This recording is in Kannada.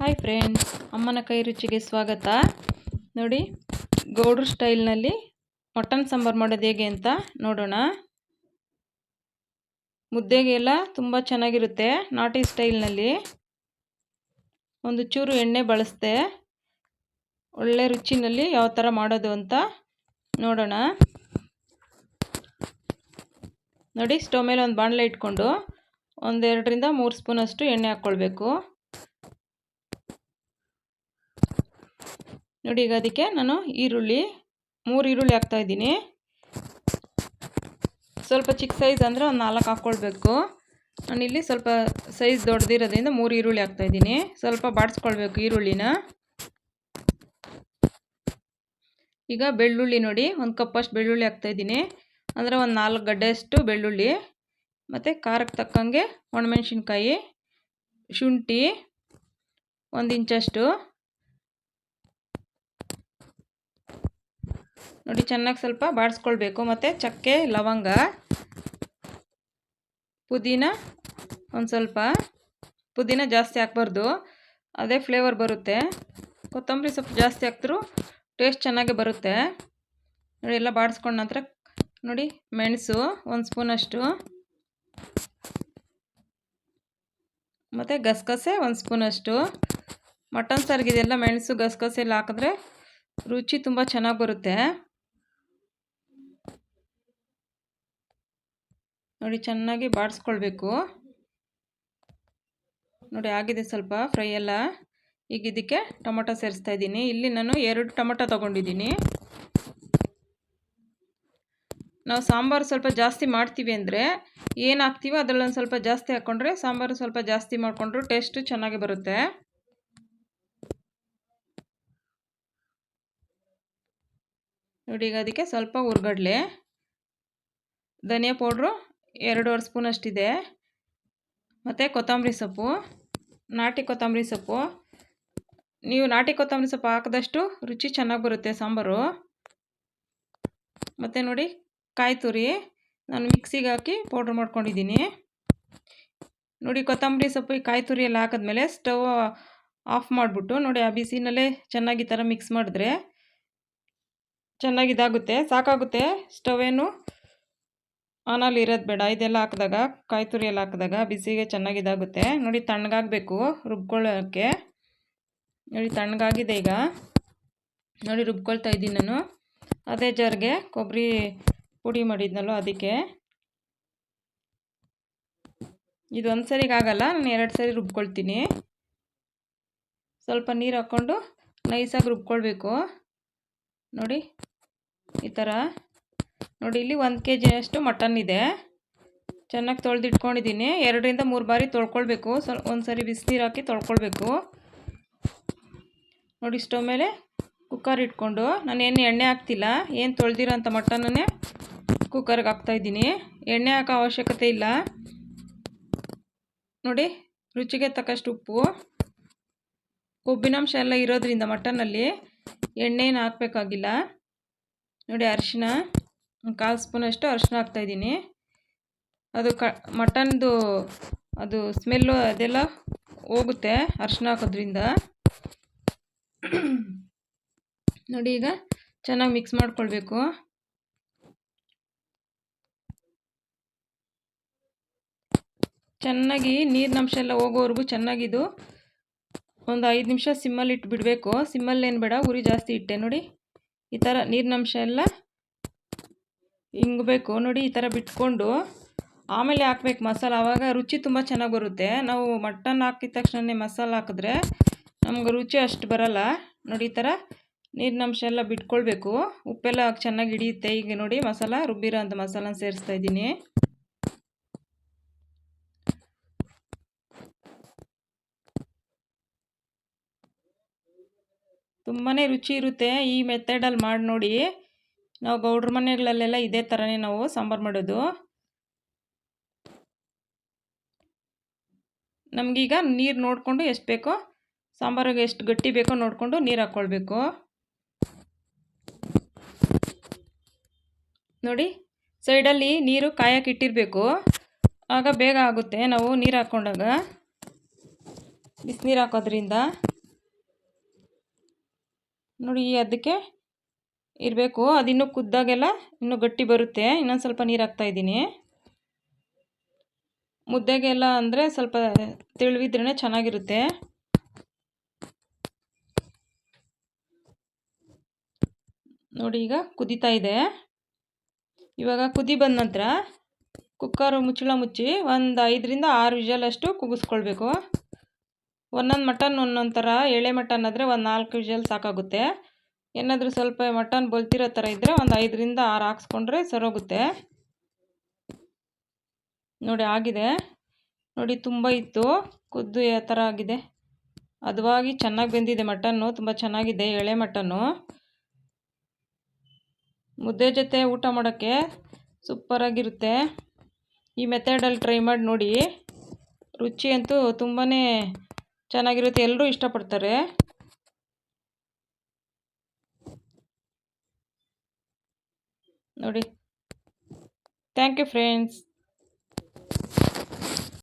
ಹಾಯ್ ಫ್ರೆಂಡ್ಸ್ ಅಮ್ಮನ ಕೈ ರುಚಿಗೆ ಸ್ವಾಗತ. ನೋಡಿ, ಗೌಡ್ರ ಸ್ಟೈಲ್ನಲ್ಲಿ ಮಟನ್ ಸಾಂಬಾರು ಮಾಡೋದು ಹೇಗೆ ಅಂತ ನೋಡೋಣ. ಮುದ್ದೆಗೆಲ್ಲ ತುಂಬ ಚೆನ್ನಾಗಿರುತ್ತೆ ನಾಟಿ ಸ್ಟೈಲ್ನಲ್ಲಿ ಒಂದು ಚೂರು ಎಣ್ಣೆ ಬಳಸ್ದೆ, ಒಳ್ಳೆ ರುಚಿನಲ್ಲಿ ಯಾವ ಥರ ಮಾಡೋದು ಅಂತ ನೋಡೋಣ. ನೋಡಿ, ಸ್ಟವ್ ಮೇಲೆ ಒಂದು ಬಾಣಲೆ ಇಟ್ಕೊಂಡು ಒಂದೆರಡರಿಂದ ಮೂರು ಸ್ಪೂನಷ್ಟು ಎಣ್ಣೆ ಹಾಕ್ಕೊಳ್ಬೇಕು. ನೋಡಿ, ಈಗ ಅದಕ್ಕೆ ನಾನು ಈರುಳ್ಳಿ, ಮೂರು ಈರುಳ್ಳಿ ಹಾಕ್ತಾಯಿದ್ದೀನಿ ಸ್ವಲ್ಪ ಚಿಕ್ಕ ಸೈಜ್ ಅಂದರೆ ಒಂದು ನಾಲ್ಕು ಹಾಕ್ಕೊಳ್ಬೇಕು. ನಾನಿಲ್ಲಿ ಸ್ವಲ್ಪ ಸೈಜ್ ದೊಡ್ಡದಿರೋದ್ರಿಂದ ಮೂರು ಈರುಳ್ಳಿ ಹಾಕ್ತಾಯಿದ್ದೀನಿ ಸ್ವಲ್ಪ ಬಾಡಿಸ್ಕೊಳ್ಬೇಕು ಈರುಳ್ಳಿನ. ಈಗ ಬೆಳ್ಳುಳ್ಳಿ ನೋಡಿ, ಒಂದು ಕಪ್ಪಷ್ಟು ಬೆಳ್ಳುಳ್ಳಿ ಹಾಕ್ತಾಯಿದ್ದೀನಿ ಅಂದರೆ ಒಂದು ನಾಲ್ಕು ಗಡ್ಡೆಯಷ್ಟು ಬೆಳ್ಳುಳ್ಳಿ. ಮತ್ತು ಖಾರಕ್ಕೆ ತಕ್ಕಂಗೆ ಒಣಮೆಣಸಿನ್ಕಾಯಿ, ಶುಂಠಿ, ಒಂದು ಇಂಚಷ್ಟು. ನೋಡಿ, ಚೆನ್ನಾಗಿ ಸ್ವಲ್ಪ ಬಾಡಿಸ್ಕೊಳ್ಬೇಕು. ಮತ್ತು ಚಕ್ಕೆ, ಲವಂಗ, ಪುದೀನ, ಒಂದು ಸ್ವಲ್ಪ ಪುದೀನ ಜಾಸ್ತಿ ಹಾಕ್ಬಾರ್ದು. ಅದೇ ಫ್ಲೇವರ್ ಬರುತ್ತೆ. ಕೊತ್ತಂಬರಿ ಸೊಪ್ಪು ಜಾಸ್ತಿ ಹಾಕಿದ್ರೂ ಟೇಸ್ಟ್ ಚೆನ್ನಾಗಿ ಬರುತ್ತೆ. ನೋಡಿ, ಎಲ್ಲ ಬಾಡಿಸ್ಕೊಂಡ ನಂತರ ನೋಡಿ, ಮೆಣಸು ಒಂದು ಸ್ಪೂನಷ್ಟು ಮತ್ತು ಗಸಗಸೆ ಒಂದು ಸ್ಪೂನಷ್ಟು ಮಟನ್ ಸಾರಿಗಿದೆಲ್ಲ ಮೆಣಸು ಗಸಗಸೆ ಎಲ್ಲ ಹಾಕಿದ್ರೆ ರುಚಿ ತುಂಬ ಚೆನ್ನಾಗಿ ಬರುತ್ತೆ. ನೋಡಿ, ಚೆನ್ನಾಗಿ ಬಾಡಿಸ್ಕೊಳ್ಬೇಕು. ನೋಡಿ, ಆಗಿದೆ ಸ್ವಲ್ಪ ಫ್ರೈ ಎಲ್ಲ. ಈಗ ಇದಕ್ಕೆ ಟೊಮೊಟೊ ಸೇರಿಸ್ತಾ ಇದ್ದೀನಿ. ಇಲ್ಲಿ ನಾನು ಎರಡು ಟೊಮೊಟೊ ತೊಗೊಂಡಿದ್ದೀನಿ. ನಾವು ಸಾಂಬಾರು ಸ್ವಲ್ಪ ಜಾಸ್ತಿ ಮಾಡ್ತೀವಿ ಅಂದರೆ ಏನು ಹಾಕ್ತೀವೋ ಅದರಲ್ಲೊಂದು ಸ್ವಲ್ಪ ಜಾಸ್ತಿ ಹಾಕ್ಕೊಂಡ್ರೆ ಸಾಂಬಾರು ಸ್ವಲ್ಪ ಜಾಸ್ತಿ ಮಾಡಿಕೊಂಡ್ರು ಟೇಸ್ಟು ಚೆನ್ನಾಗಿ ಬರುತ್ತೆ. ನೋಡಿ, ಈಗ ಅದಕ್ಕೆ ಸ್ವಲ್ಪ ಹುರ್ಗಡ್ಲೆ, ಧನಿಯಾ ಪೌಡ್ರು ಎರಡೂವರೆ ಸ್ಪೂನ್ ಅಷ್ಟಿದೆ. ಮತ್ತು ಕೊತ್ತಂಬರಿ ಸೊಪ್ಪು, ನಾಟಿ ಕೊತ್ತಂಬರಿ ಸೊಪ್ಪು. ನೀವು ನಾಟಿ ಕೊತ್ತಂಬರಿ ಸೊಪ್ಪು ಹಾಕಿದಷ್ಟು ರುಚಿ ಚೆನ್ನಾಗಿ ಬರುತ್ತೆ ಸಾಂಬಾರು. ಮತ್ತು ನೋಡಿ ಕಾಯಿ ತುರಿ, ನಾನು ಮಿಕ್ಸಿಗೆ ಹಾಕಿ ಪೌಡ್ರ್ ಮಾಡ್ಕೊಂಡಿದ್ದೀನಿ. ನೋಡಿ ಕೊತ್ತಂಬರಿ ಸೊಪ್ಪು ಈ ಕಾಯಿ ತುರಿ ಎಲ್ಲ ಹಾಕಿದ್ಮೇಲೆ ಸ್ಟವ್ ಆಫ್ ಮಾಡಿಬಿಟ್ಟು ನೋಡಿ ಆ ಬಿಸಿನಲ್ಲೇ ಚೆನ್ನಾಗಿ ಈ ಥರ ಮಿಕ್ಸ್ ಮಾಡಿದ್ರೆ ಚೆನ್ನಾಗಿ ಇದಾಗುತ್ತೆ, ಸಾಕಾಗುತ್ತೆ. ಏನು ಆನಲ್ಲಿ ಇರೋದು ಬೇಡ, ಇದೆಲ್ಲ ಹಾಕಿದಾಗ, ಕಾಯಿ ತುರಿ ಎಲ್ಲ ಹಾಕಿದಾಗ ಬಿಸಿಗೆ ಚೆನ್ನಾಗಿ ಇದಾಗುತ್ತೆ. ನೋಡಿ, ತಣ್ಣಗಾಗಬೇಕು ರುಬ್ಕೊಳ್ಳೋಕ್ಕೆ ನೋಡಿ, ತಣ್ಣಗಾಗಿದೆ ಈಗ. ನೋಡಿ, ರುಬ್ಕೊಳ್ತಾ ಇದ್ದೀನಿ ನಾನು. ಅದೇ ಜಾರ್ಗೆ ಕೊಬ್ಬರಿ ಪುಡಿ ಮಾಡಿದ್ನಲ್ಲೋ ಅದಕ್ಕೆ. ಇದು ಒಂದು ಸರಿಗೆ ಆಗಲ್ಲ, ನಾನು ಎರಡು ಸರಿ ರುಬ್ಕೊಳ್ತೀನಿ. ಸ್ವಲ್ಪ ನೀರು ಹಾಕ್ಕೊಂಡು ನೈಸಾಗಿ ರುಬ್ಕೊಳ್ಬೇಕು. ನೋಡಿ, ಈ ಥರ ನೋಡಿ, ಇಲ್ಲಿ ಒಂದು ಕೆ ಜಿಯಷ್ಟು ಮಟನ್ ಇದೆ. ಚೆನ್ನಾಗಿ ತೊಳೆದಿಟ್ಕೊಂಡಿದ್ದೀನಿ ಎರಡರಿಂದ ಮೂರು ಬಾರಿ ತೊಳ್ಕೊಳ್ಬೇಕು. ಸ್ವಲ್ಪ ಒಂದು ಸರಿ ಬಿಸಿನೀರು ಹಾಕಿ ತೊಳ್ಕೊಳ್ಬೇಕು. ನೋಡಿ, ಸ್ಟವ್ ಮೇಲೆ ಕುಕ್ಕರ್ ಇಟ್ಕೊಂಡು. ನಾನು ಏನು ಎಣ್ಣೆ ಹಾಕ್ತಿಲ್ಲ. ಏನು ತೊಳೆದಿರೋ ಅಂಥ ಮಟನನ್ನೇ ಕುಕ್ಕರ್ಗೆ ಹಾಕ್ತಾಯಿದ್ದೀನಿ ಎಣ್ಣೆ ಹಾಕೋ ಅವಶ್ಯಕತೆ ಇಲ್ಲ. ನೋಡಿ, ರುಚಿಗೆ ತಕ್ಕಷ್ಟು ಉಪ್ಪು. ಕೊಬ್ಬಿನಾಂಶ ಎಲ್ಲ ಇರೋದ್ರಿಂದ ಮಟನಲ್ಲಿ ಎಣ್ಣೆನ ಹಾಕಬೇಕಾಗಿಲ್ಲ. ನೋಡಿ, ಅರಿಶಿನ. ಕಾಲು ಸ್ಪೂನಷ್ಟು ಅರಿಶಿನ ಹಾಕ್ತಾಯಿದ್ದೀನಿ ಅದು ಕ, ಮಟನ್ದು ಅದು ಸ್ಮೆಲ್ಲು ಅದೆಲ್ಲ ಹೋಗುತ್ತೆ ಅರಿಶಿನ ಹಾಕೋದ್ರಿಂದ. ನೋಡಿ ಈಗ ಚೆನ್ನಾಗಿ ಮಿಕ್ಸ್ ಮಾಡ್ಕೊಳ್ಬೇಕು. ಚೆನ್ನಾಗಿ ನೀರಿನಂಶ ಎಲ್ಲ ಹೋಗೋವರೆಗೂ ಚೆನ್ನಾಗಿದು ಒಂದು ಐದು ನಿಮಿಷ ಸಿಮ್ಮಲ್ಲಿ ಇಟ್ಟು ಬಿಡಬೇಕು ಸಿಮ್ಮಲ್ಲಿ ಏನು ಬೇಡ, ಉರಿ ಜಾಸ್ತಿ ಇಟ್ಟೆ ನೋಡಿ. ಈ ಥರ ನೀರಿನಂಶ ಎಲ್ಲ ಹಿಂಗಬೇಕು ನೋಡಿ ಈ ಥರ ಬಿಟ್ಕೊಂಡು ಆಮೇಲೆ ಹಾಕ್ಬೇಕು ಮಸಾಲ. ಆವಾಗ ರುಚಿ ತುಂಬ ಚೆನ್ನಾಗಿ ಬರುತ್ತೆ. ನಾವು ಮಟನ್ ಹಾಕಿದ ತಕ್ಷಣನೇ ಮಸಾಲ ಹಾಕಿದ್ರೆ ನಮ್ಗೆ ರುಚಿ ಅಷ್ಟು ಬರಲ್ಲ. ನೋಡಿ ಈ ಥರ ನೀರಿನಂಶ ಎಲ್ಲ ಬಿಟ್ಕೊಳ್ಬೇಕು. ಉಪ್ಪೆಲ್ಲ ಚೆನ್ನಾಗಿ ಹಿಡಿಯುತ್ತೆ. ಈಗ ನೋಡಿ ಮಸಾಲ ರುಬ್ಬಿರೋ ಅಂತ ಮಸಾಲ ಸೇರಿಸ್ತಾ ಇದ್ದೀನಿ. ತುಂಬಾ ರುಚಿ ಇರುತ್ತೆ ಈ ಮೆಥಡಲ್ಲಿ ಮಾಡಿ ನೋಡಿ. ನಾವು ಗೌಡ್ರ ಮನೆಗಳಲ್ಲೆಲ್ಲ ಇದೇ ಥರನೇ ನಾವು ಸಾಂಬಾರು ಮಾಡೋದು. ನಮಗೀಗ ನೀರು ನೋಡಿಕೊಂಡು ಎಷ್ಟು ಬೇಕೋ, ಸಾಂಬಾರಿಗೆ ಎಷ್ಟು ಗಟ್ಟಿ ಬೇಕೋ ನೋಡಿಕೊಂಡು ನೀರು ಹಾಕ್ಕೊಳ್ಬೇಕು ನೋಡಿ, ಸೈಡಲ್ಲಿ ನೀರು ಕಾಯಕ್ಕೆ ಇಟ್ಟಿರಬೇಕು. ಆಗ ಬೇಗ ಆಗುತ್ತೆ ನಾವು ನೀರು ಹಾಕ್ಕೊಂಡಾಗ ಬಿಸಿನೀರು ಹಾಕೋದ್ರಿಂದ. ನೋಡಿ ಅದಕ್ಕೆ ಇರಬೇಕು. ಅದಿನ್ನೂ ಕುದ್ದಾಗೆಲ್ಲ ಇನ್ನೂ ಗಟ್ಟಿ ಬರುತ್ತೆ. ಇನ್ನೊಂದು ಸ್ವಲ್ಪ ನೀರು ಹಾಕ್ತಾಯಿದ್ದೀನಿ ಮುದ್ದೆಗೆಲ್ಲ ಅಂದರೆ ಸ್ವಲ್ಪ ತಿಳಿವಿದ್ರೇ ಚೆನ್ನಾಗಿರುತ್ತೆ. ನೋಡಿ ಈಗ ಕುದೀತಾ ಇದೆ. ಇವಾಗ ಕುದಿ ಬಂದ ನಂತರ ಕುಕ್ಕರು ಮುಚ್ಚಳ ಮುಚ್ಚಿ ಒಂದು ಐದರಿಂದ ಆರು ವಿಷಲಷ್ಟು ಕುಗಿಸ್ಕೊಳ್ಬೇಕು. ಒಂದೊಂದು ಮಟನ್ ಒಂದೊಂದು ಥರ ಎಳೆ ಮಟನ್ ಆದರೆ ಒಂದು ನಾಲ್ಕು ವಿಷಲ್ ಸಾಕಾಗುತ್ತೆ. ಏನಾದರೂ ಸ್ವಲ್ಪ ಮಟನ್ ಬೊಲ್ತಿರೋ ಥರ ಇದ್ದರೆ ಒಂದು ಐದರಿಂದ ಆರು ಹಾಕ್ಸ್ಕೊಂಡ್ರೆ ಸರೋಗುತ್ತೆ. ನೋಡಿ, ಆಗಿದೆ. ನೋಡಿ, ತುಂಬ ಇತ್ತು. ಕುದ್ದು ಯಾವ ಥರ ಆಗಿದೆ. ಅದುವಾಗಿ ಚೆನ್ನಾಗಿ ಬೆಂದಿದೆ ಮಟನ್ನು. ತುಂಬ ಚೆನ್ನಾಗಿದೆ ಎಳೆ ಮಟನ್ನು. ಮುದ್ದೆ ಜೊತೆ ಊಟ ಮಾಡೋಕ್ಕೆ ಸೂಪರಾಗಿರುತ್ತೆ ಈ ಮೆಥಡಲ್ಲಿ ಟ್ರೈ ಮಾಡಿ ನೋಡಿ. ರುಚಿ ಅಂತೂ ತುಂಬಾ ಚೆನ್ನಾಗಿರುತ್ತೆ. ಎಲ್ಲರೂ ಇಷ್ಟಪಡ್ತಾರೆ. ನೋಡಿ. Thank you friends